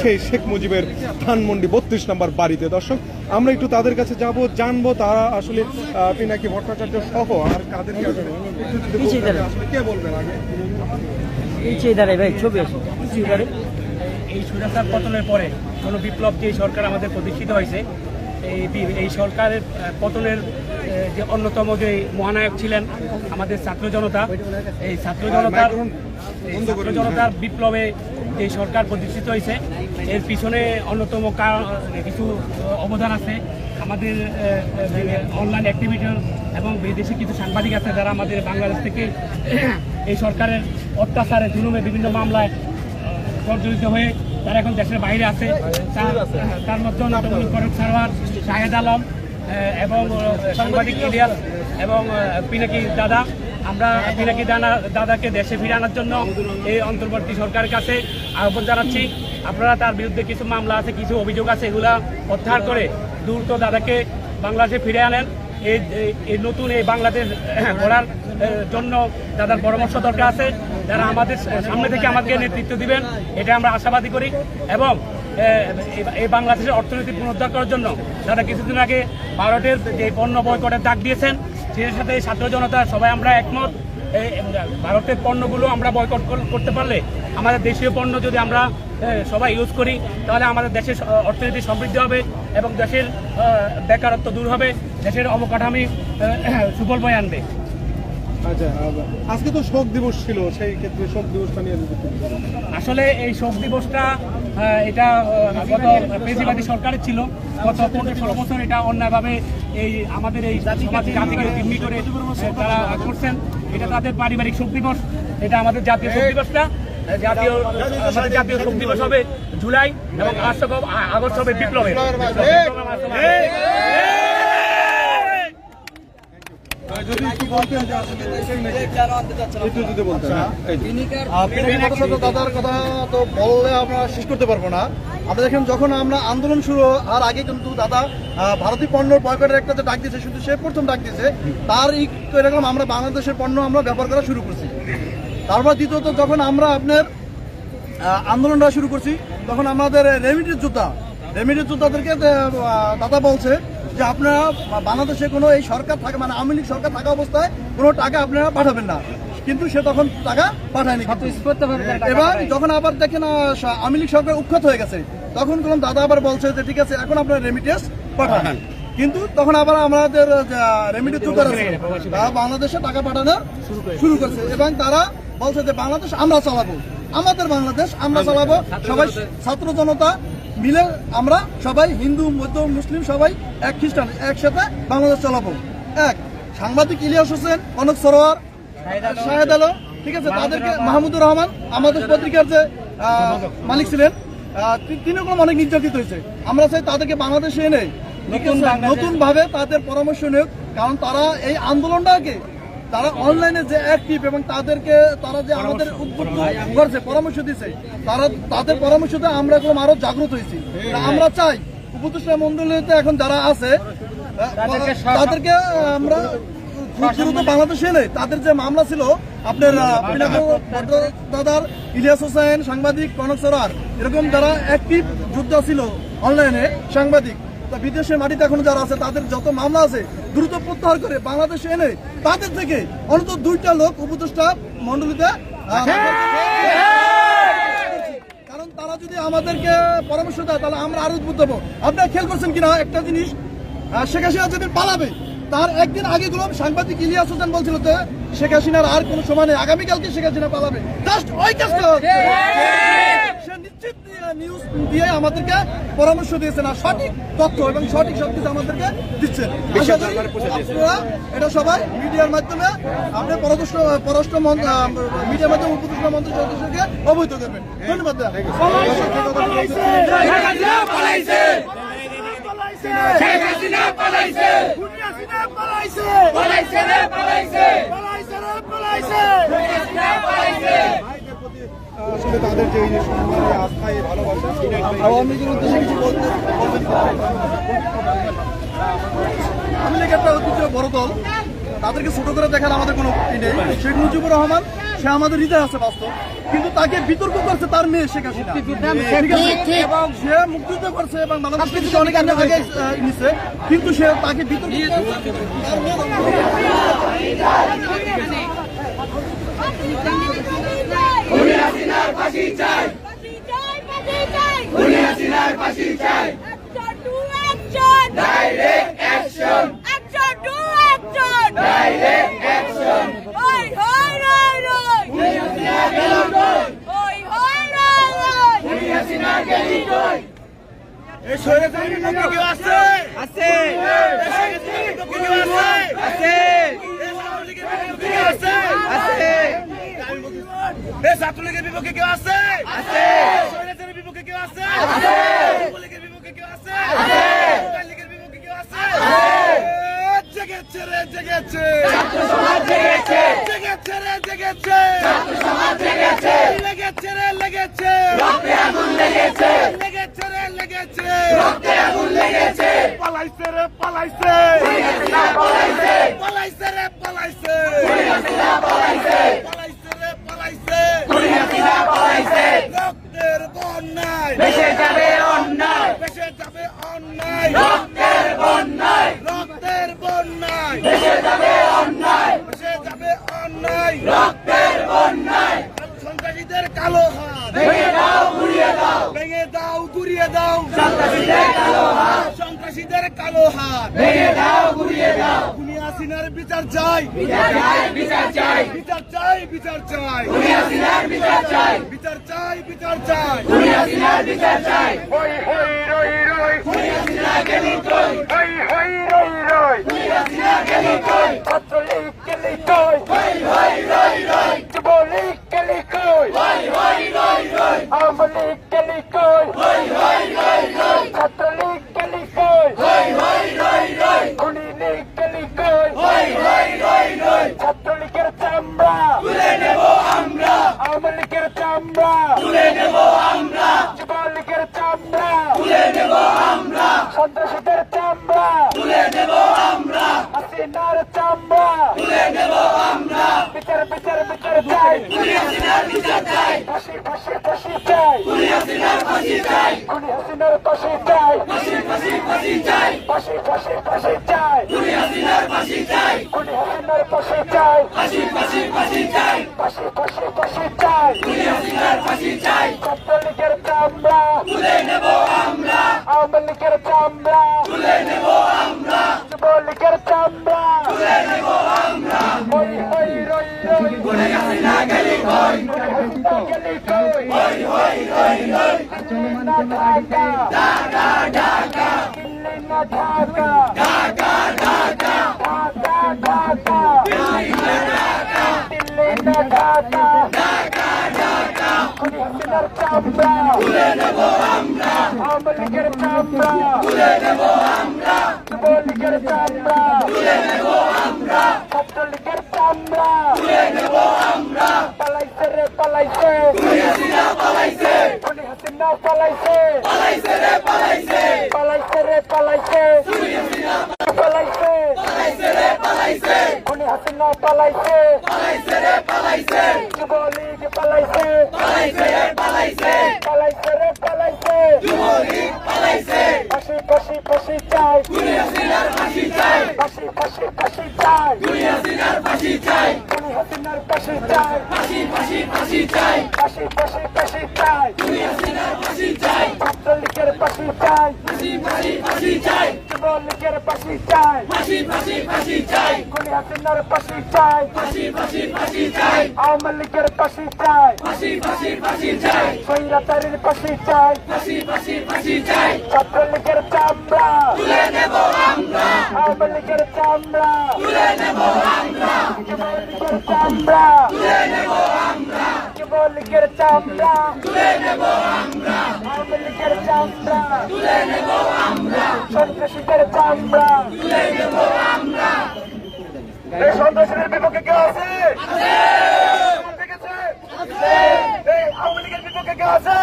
সেই শেখ মুজিবের ধানমন্ডি বত্রিশ নম্বর বাড়িতে। দর্শক আমরা একটু তাদের কাছে যাব জানব তারা আসলে পিনাকি ভট্টাচার্য সহ আর কাদেরকে আসলে একটু যদি পিছিয়ে বলতেন, দাঁড়ান। আসলে কে বলবেন আগে? পিছিয়ে দাঁড়াই ভাই ছবি আছে। পিছিয়ে দাঁড়াই এই সুরাচার পতনের পরে কোনো বিপ্লব যে সরকার আমাদের প্রতিষ্ঠিত হয়েছে? এই সরকারের পতনের যে অন্যতম যে মহানায়ক ছিলেন আমাদের ছাত্র জনতা এই ছাত্র জনতার ছাত্র জনতার বিপ্লবে যে সরকার প্রতিষ্ঠিত হয়েছে এর পিছনে অন্যতম কিছু অবদান আছে। আমাদের অনলাইন অ্যাক্টিভিটির এবং বিদেশি কিছু সাংবাদিক আছে যারা আমাদের বাংলাদেশ থেকে এই সরকারের অত্যাচারে জুলুমে বিভিন্ন মামলায় জড়িত হয়ে তারা এখন দেশের বাইরে আছে। তার- মধ্যে অন্যতম ফারুক সারওয়ার শাহেদ আলম এবং সাংবাদিক ইলিয়াস এবং পিনাকি দাদা। আমরা পিনাকি দানা দাদাকে দেশে ফিরে আনার জন্য এই অন্তর্বর্তী সরকারের কাছে আহ্বান জানাচ্ছি। আপনারা তার বিরুদ্ধে কিছু মামলা আছে কিছু অভিযোগ আছে এগুলা প্রত্যাহার করে দ্রুত দাদাকে বাংলাদেশে ফিরে আনেন। এই নতুন এই বাংলাদেশ গড়ার জন্য দাদার পরামর্শ দরকার আছে, যারা আমাদের সামনে থেকে আমাদেরকে নেতৃত্ব দিবেন, এটা আমরা আশাবাদী করি। এবং এই- বাংলাদেশের অর্থনীতি পুনরুদ্ধার করার জন্য যারা কিছুদিন আগে ভারতের যে পণ্য বয়কটের ডাক দিয়েছেন, সেই সাথে এই ছাত্র জনতা সবাই আমরা একমত। ভারতের পণ্যগুলো আমরা বয়কট কর- করতে পারলে আমাদের দেশীয় পণ্য যদি আমরা সবাই ইউজ করি, তাহলে আমাদের দেশের অর্থনীতি সমৃদ্ধি হবে এবং দেশের বেকারত্ব দূর হবে, দেশের অবকাঠামি সুফল বয়ে আনবে। আচ্ছা আজকে তো শোক দিবস ছিল সেই ক্ষেত্রে শোক দিবসটা নিয়ে। আসলে এই শোক দিবসটা এটা গত পেশিবাদী সরকারের ছিল। গত পনেরো ষোলো বছর এটা অন্যায়ভাবে এই আমাদের এই জাতিকে জিম্মি করে তারা করছেন। এটা তাদের পারিবারিক শোক দিবস। এটা আমাদের জাতীয় শোক দিবসটা। জাতীয় আমাদের জাতীয় শোক দিবস হবে জুলাই এবং আগস্ট হবে- বিপ্লবের। যদি একটু বলতেন যে আসলে এটাই নাকি? একটু যদি বলতেন হ্যাঁ, এই যে। পিনাকি ভট্টাচার্য দাদার কথা তো বললে আমরা শেষ করতে পারব না আমরা দেখেন যখন আমরা আন্দোলন শুরু আর আগে কিন্তু দাদা আহ, ভারতীয় পণ্য বয়কটের একটা যে ডাক দিয়েছে শুধু সে প্রথম ডাক দিয়েছে তার এরকম আমরা বাংলাদেশের পণ্য আমরা ব্যবহার করা শুরু করছি তারপর দ্বিতীয়ত যখন আমরা আপনার আন্দোলনটা শুরু করছি তখন আমাদের রেমিডির যোদ্ধা রেমিডির যোদ্ধাদেরকে দাদা বলছে যে আপনারা বাংলাদেশে কোনো এই সরকার থাকে মানে আওয়ামী লীগ সরকার থাকা অবস্থায় কোনো টাকা আপনারা পাঠাবেন না। কিন্তু সে তখন টাকা পাঠায়নি এবং যখন আবার দেখেন আওয়ামী লীগ সরকার উৎখাত হয়ে গেছে তখন কোন দাদা আবার বলছে যে ঠিক আছে এখন আপনার রেমিটেন্স পাঠান। কিন্তু তখন আবার আমাদের আছে, তারা বাংলাদেশে টাকা পাঠানো শুরু করেছে। এবং তারা বলছে যে বাংলাদেশ আমরা চালাবো। আমাদের বাংলাদেশ আমরা চালাবো। সবাই ছাত্র জনতা মিলে আমরা সবাই হিন্দু মধ্য মুসলিম সবাই এক খ্রিস্টান একসাথে বাংলাদেশ চালাবো। এক সাংবাদিক ইলিয়াস হোসেন কনক সরোয়ার শাহেদ আলম। ঠিক আছে? তাদেরকে মাহমুদুর রহমান আমাদের পত্রিকার যে মালিক ছিলেন তিনি অনেক নির্যাতিত হয়েছে। আমরা চাই তাদেরকে বাংলাদেশে এনে নতুন ভাবে তাদের পরামর্শ নিয়োগ কারণ তারা এই আন্দোলনটাকে তারা অনলাইনে যে অ্যাক্টিভ এবং তাদেরকে তারা যে আমাদের উদ্বুদ্ধ করছে পরামর্শ দিছে তারা তাদের পরামর্শতে আমরা এখন আরও জাগ্রত হয়েছি। আমরা চাই উপদেষ্টা মন্ডলীতে এখন যারা আছে তাদেরকে আমরা বাংলাদেশে এনে তাদের যে মামলা ছিল আপনার দাদার ইলিয়াস হোসেন সাংবাদিক কনক সরার এরকম যারা অ্যাক্টিভ যোদ্ধা ছিল অনলাইনে সাংবাদিক বিদেশের মাটিতে এখন যারা আছে তাদের যত মামলা আছে দ্রুত প্রত্যাহার করে বাংলাদেশে এনে তাদের থেকে অন্তত দুইটা লোক উপদেষ্টা মন্ডলীতে আহ, কারণ তারা যদি আমাদেরকে পরামর্শ দেয় তাহলে আমরা আরও উদ্বুদ্ধ হব। আপনারা খেয়াল করছেন কিনা? একটা জিনিস শেখ হাসিনা যেদিন পালাবে তার একদিন আগে গুলো সাংবাদিক ইলিয়াস হোসেন বলছিল যে শেখ হাসিনার আর কোনো সময় নেই। আগামীকালকে শেখ হাসিনা পালাবে। জাস্ট ওই কাজটা। সে নিশ্চিত নিউজ দিয়ে আমাদেরকে পরামর্শ দিয়েছেন আর সঠিক তথ্য এবং সঠিক সব কিছু আমাদেরকে দিচ্ছেন। আশা করি আপনারা এটা সবাই মিডিয়ার মাধ্যমে আপনি পররাষ্ট্র পররাষ্ট্র মিডিয়ার মাধ্যমে উপদেষ্টা মন্ত্রী সদস্যকে অবহিত করবেন। ধন্যবাদ। আসলে তাদের যে সম্মান আস্থা এই ভালোবাসা আওয়ামী লীগের উদ্দেশ্যে কিছু আওয়ামী লীগ একটা ঐতিহ্য বড় দল। তাদেরকে ছোট করে দেখার আমাদের কোনো ই নেই। শেখ মুজিবুর রহমান সে আমাদের হৃদয় আছে বাস্তব। কিন্তু তাকে বিতর্ক করছে তার মেয়ে শেখ হাসিনা। এবং সে মুক্তিযুদ্ধ করছে এবং বাংলাদেশকে কিছু অনেক আগে নিছে। কিন্তু সে তাকে বিতর্ক করছে তার মেয়ে উনি হাসিনার ফাঁসি চাই। উনি হাসিনার ফাঁসি চাই। ডাইরেক্ট অ্যাকশন ডাইরেক্ট অ্যাকশন উনি হাসিনা গেলি কই? আছে? আছে। এই সৈরাচারী কেউ আছে? আছে? আছে। এই ছাত্রলীগের বিপক্ষে কেউ আছে? সৈরাচারী বিপক্ষে কেউ আছে? যুবলীগের বিপক্ষে কেউ আছে? লীগের বিপক্ষে কেউ আছে? জেগেছে রে জেগেছে। জেগেছে। জেগেছে রে জেগেছে। জেগেছে। লেগেছে রে লেগেছে। আগুন লেগেছে। লেগেছে রে লেগেছে। আগুন লেগেছে। পালাইছে রে পালাইছে। পালাইছে। পালাইছে রে পালাইছে। পালাইছে পালাইছে রে পালাইছে পালাইছে রক্তের বন্যায় ভেসে যাবে অন্যায় ভেসে যাবে অন্যায় রক্তের বন্যায় রক্তের বন্যায় ভেসে যাবে অন্যায় ভেসে যাবে অন্যায় রক্তের বন্যায় সন্ত্রাসীদের কালো হাত ভেঙে দাও গুড়িয়ে দাও ভেঙে দাও গুড়িয়ে দাও। সন্ত্রাসীদের কালো হাত। সন্ত্রাসীদের কালো হাত। ভেঙে দাও গুড়িয়ে দাও। দুনিয়া সিনার বিচার চাই। বিচার চাই বিচার চাই। বিচার চাই বিচার চাই। দুনিয়া সিনার বিচার চাই। বিচার চাই বিচার চাই। দুনিয়া সিনার বিচার চাই। হই হই রই রই। খুনি হাসিনা গেলি কই হই হই রই রই খুনি হাসিনা গেলি কই ছাত্রলীগ গেলি কই হই হই রই রই যুবলীগ গেলি কই হই হই রই রই আওয়ামী লীগ গেলি কই হই হই রই রই ছাত্রলীগ গেলি কই হই হই রই রই খুনি লীগ গেলি কই হই হই রই রই ছাত্রলীগের চামড়া তুলে নেব আমরা আওয়ামী লীগের চামড়া তুলে নেব আমরা যুবলীগের চামড়া তুলে নেব আমরা সন্ত্রাসীদের চামড়া তুলে নেব আমরা হাসিনার চামড়া তুলে নেব আমরা বিচার বিচার বিচার চাই। খুনি হাসিনার বিচার চাই ফাঁসি ফাঁসি ফাঁসি চাই। খুনি হাসিনার ফাঁসি চাই। খুনি হাসিনার ফাঁসি চাই ফাঁসি ফাঁসি ফাঁসি চাই। ফাঁসি ফাঁসি ফাঁসি চাই খুনি হাসিনার ফাঁসি চাই। খুনি হাসিনার ফাঁসি চাই ফাঁসি ফাঁসি ফাঁসি চাই ফাঁসি ফাঁসি ফাঁসি চাই খুনি হাসিনার ফাঁসি চাই ছাত্রলীগের চামড়া তুলে নেব আমরা আওয়ামী লীগের চামড়া তুলে নেব আমরা যুবলীগের চামড়া তুলে নেব আমরা হই হই রই রই খুনি হাসিনা গেলি কই হই রই রই না ঢাকা ঢাকা ঢাকা ঢাকা ঢাকা ঢাকা পালাইছে পালাইছে পালাইছে রে পালাইছে খুনি হাসিনা পালাইছে পালাইছে রে পালাইছে খুনি হাসিনা পালাইছে পালাইছে রে পালাইছে যুবলীগ পালাইছে পালাইছে রে পালাইছে পালাইছে রে পালাইছে যুবলীগ পালাইছে ফাঁসি ফাঁসি ফাঁসি চাই খুনি হাসিনার ফাঁসি চাই ফাঁসি ফাঁসি ফাঁসি চাই। খুনি হাসিনার ফাঁসি চাই। খুনি হাসিনার ফাঁসি চাই। ফাঁসি ফাঁসি ফাঁসি চাই। ফাঁসি ফাঁসি ফাঁসি চাই খুনি হাসিনার ফাঁসি চাই ছাত্রলীগের ফাঁসি চাই ফাঁসি ফাঁসি ফাঁসি চাই যুবলীগের ফাঁসি চাই। ফাঁসি ফাঁসি ফাঁসি চাই। খুনি হাসিনার ফাঁসি চাই। ফাঁসি ফাঁসি ফাঁসি চাই। আওয়ামী লীগের ফাঁসি চাই। ফাঁসি ফাঁসি ফাঁসি চাই। স্বৈরাচারীর ফাঁসি চাই। ফাঁসি ফাঁসি ফাঁসি চাই। ছাত্রলীগের চামড়া। তুলে নেব আমরা। আওয়ামী লীগের চামড়া। তুলে নেব আমরা। চামড়া। তুলে নেব আমরা। যুবলীগের চামড়া। তুলে নেব আমরা। লীগের চামড়া। তুলে নেব আমরা সন্ত্রাসীদের চামড়া। তুলে নেব আমরা এই সন্ত্রাসীদের বিপক্ষে কেউ আছে? আছে। এই আওয়ামী লীগের বিপক্ষে কেউ আছে?